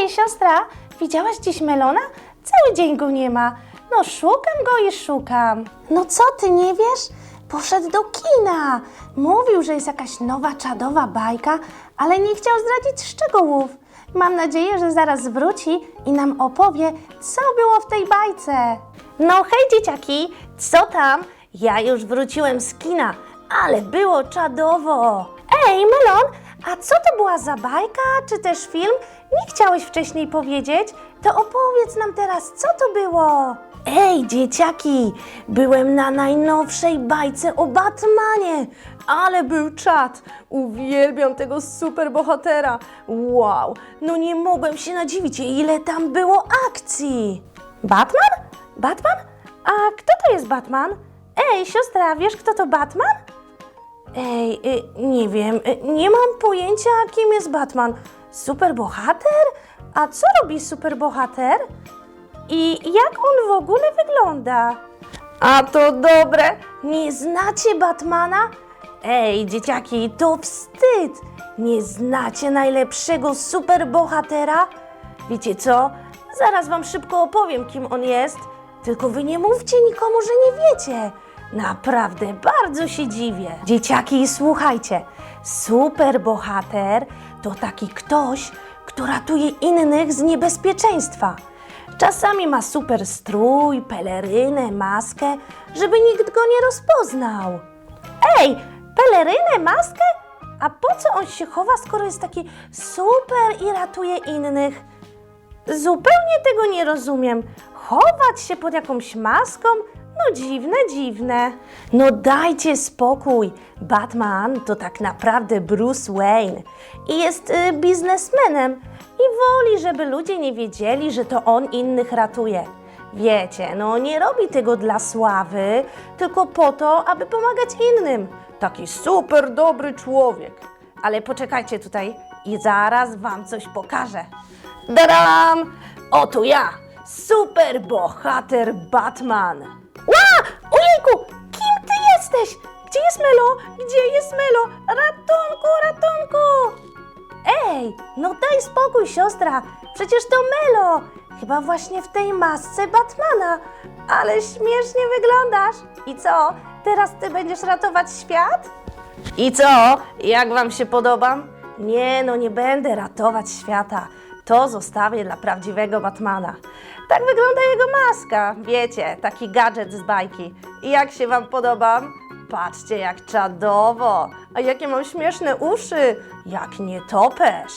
Ej, siostra, widziałaś dziś Melona? Cały dzień go nie ma. No, szukam go i szukam. No co ty, nie wiesz? Poszedł do kina. Mówił, że jest jakaś nowa, czadowa bajka, ale nie chciał zdradzić szczegółów. Mam nadzieję, że zaraz wróci i nam opowie, co było w tej bajce. No hej dzieciaki, co tam? Ja już wróciłem z kina, ale było czadowo. Ej, Melon, a co to była za bajka, czy też film? Nie chciałeś wcześniej powiedzieć? To opowiedz nam teraz, co to było? Ej, dzieciaki, byłem na najnowszej bajce o Batmanie, ale był czad. Uwielbiam tego superbohatera. Wow, no nie mogłem się nadziwić, ile tam było akcji. Batman? Batman? A kto to jest Batman? Ej, siostra, wiesz kto to Batman? Ej, y, nie wiem, y, nie mam pojęcia, kim jest Batman. Superbohater? A co robi superbohater? I jak on w ogóle wygląda? A to dobre, nie znacie Batmana? Ej, dzieciaki, to wstyd! Nie znacie najlepszego superbohatera? Wiecie co? Zaraz wam szybko opowiem, kim on jest. Tylko wy nie mówcie nikomu, że nie wiecie. Naprawdę, bardzo się dziwię. Dzieciaki, słuchajcie. Superbohater to taki ktoś, kto ratuje innych z niebezpieczeństwa. Czasami ma super strój, pelerynę, maskę, żeby nikt go nie rozpoznał. Ej, pelerynę, maskę? A po co on się chowa, skoro jest taki super i ratuje innych? Zupełnie tego nie rozumiem. Chować się pod jakąś maską? No dziwne, dziwne. No dajcie spokój. Batman to tak naprawdę Bruce Wayne i jest y, biznesmenem i woli, żeby ludzie nie wiedzieli, że to on innych ratuje. Wiecie, no nie robi tego dla sławy, tylko po to, aby pomagać innym. Taki super dobry człowiek. Ale poczekajcie tutaj i zaraz wam coś pokażę. Dadam! Oto ja, super bohater Batman. Jesteś? Gdzie jest Melo? Gdzie jest Melo? Ratunku, ratunku! Ej, no daj spokój, siostra. Przecież to Melo. Chyba właśnie w tej masce Batmana. Ale śmiesznie wyglądasz. I co? Teraz ty będziesz ratować świat? I co? Jak wam się podobam? Nie, no nie będę ratować świata. To zostawię dla prawdziwego Batmana. Tak wygląda jego maska. Wiecie, taki gadżet z bajki. I jak się wam podobam? Patrzcie, jak czadowo. A jakie mam śmieszne uszy. Jak nietoperz.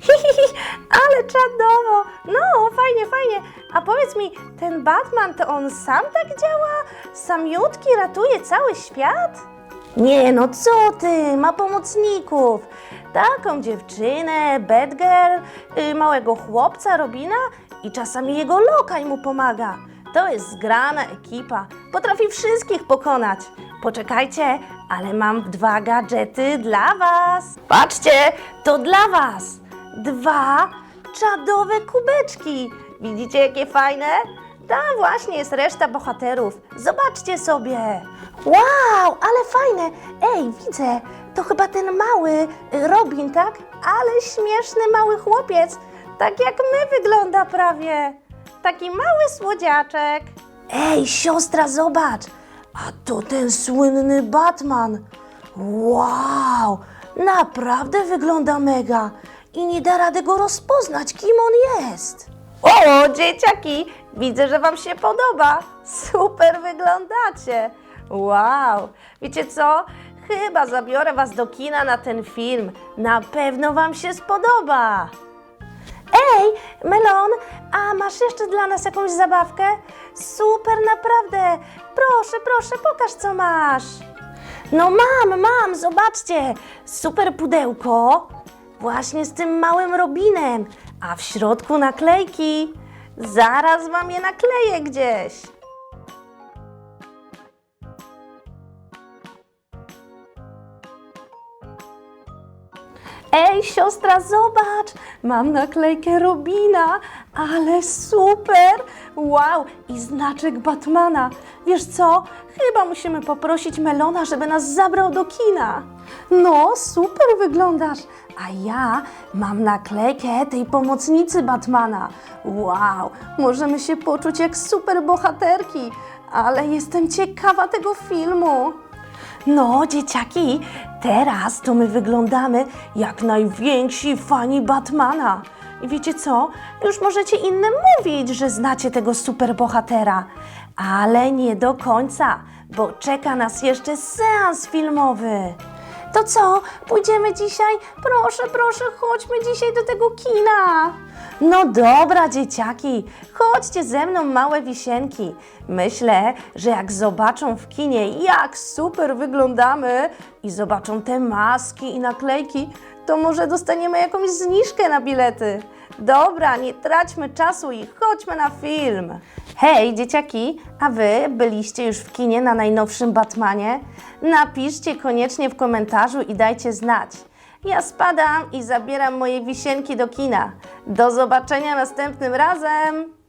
Hihihi, ale czadowo. No, fajnie, fajnie. A powiedz mi, ten Batman to on sam tak działa? Samiutki ratuje cały świat? Nie, no co ty, ma pomocników. Taką dziewczynę, Batgirl, y, małego chłopca Robina i czasami jego lokaj mu pomaga. To jest zgrana ekipa, potrafi wszystkich pokonać. Poczekajcie, ale mam dwa gadżety dla was. Patrzcie, to dla was. Dwa czadowe kubeczki. Widzicie, jakie fajne? Tam właśnie jest reszta bohaterów. Zobaczcie sobie. Wow, ale fajne. Ej, widzę. To chyba ten mały y, Robin, tak? Ale śmieszny mały chłopiec. Tak jak my wygląda prawie. Taki mały słodziaczek. Ej, siostra, zobacz. A to ten słynny Batman. Wow, naprawdę wygląda mega. I nie da rady go rozpoznać, kim on jest. O, dzieciaki, widzę, że Wam się podoba. Super wyglądacie. Wow, wiecie co? Chyba zabiorę Was do kina na ten film. Na pewno Wam się spodoba. Ej, Melon, a masz jeszcze dla nas jakąś zabawkę? Super, naprawdę. Proszę, proszę, pokaż co masz. No mam, mam, zobaczcie. Super pudełko. Właśnie z tym małym Robinem. A w środku naklejki. Zaraz wam je nakleję gdzieś. Ej, siostra, zobacz! Mam naklejkę Robina, ale super! Wow, i znaczek Batmana. Wiesz co? Chyba musimy poprosić Melona, żeby nas zabrał do kina. No, super wyglądasz. A ja mam naklejkę tej pomocnicy Batmana. Wow, możemy się poczuć jak super bohaterki. Ale jestem ciekawa tego filmu. No, dzieciaki, teraz to my wyglądamy jak najwięksi fani Batmana. I wiecie co? Już możecie innym mówić, że znacie tego superbohatera. Ale nie do końca, bo czeka nas jeszcze seans filmowy. To co? Pójdziemy dzisiaj? Proszę, proszę, chodźmy dzisiaj do tego kina. No dobra, dzieciaki, chodźcie ze mną, małe wisienki. Myślę, że jak zobaczą w kinie, jak super wyglądamy i zobaczą te maski i naklejki, to może dostaniemy jakąś zniżkę na bilety. Dobra, nie traćmy czasu i chodźmy na film. Hej, dzieciaki, a wy byliście już w kinie na najnowszym Batmanie? Napiszcie koniecznie w komentarzu i dajcie znać. Ja spadam i zabieram moje wisienki do kina. Do zobaczenia następnym razem!